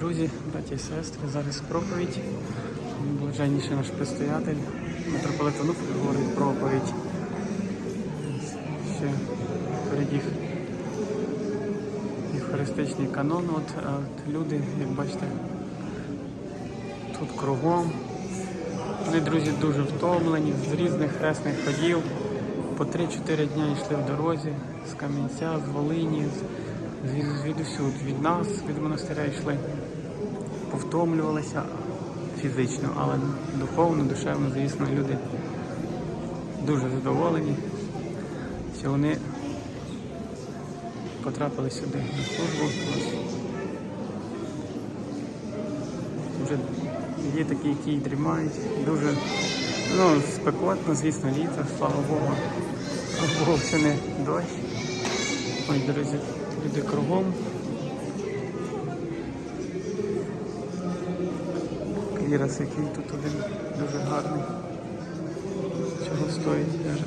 Друзі, браті і сестри, зараз проповідь. Блаженніший наш предстоятель митрополит Онуфрій говорить проповідь. Ще перед їх євхаристичний канон. От, от люди, як бачите, тут кругом. Вони, друзі, дуже втомлені з різних хресних ходів. По 3-4 дня йшли в дорозі з Кам'янця, з Волині, з, звід, звідусюд, від нас, від монастиря йшли. Повтомлювалися фізично, але духовно, душевно, звісно, люди дуже задоволені, що вони потрапили сюди на службу. Вже є такі, які дрімають. Дуже ну, спекотно, звісно, літо, слава Богу. Богу, це не дощ. Ось, друзі, Люди кругом. Клірас, який тут один дуже гарний. Чого стоїть теж.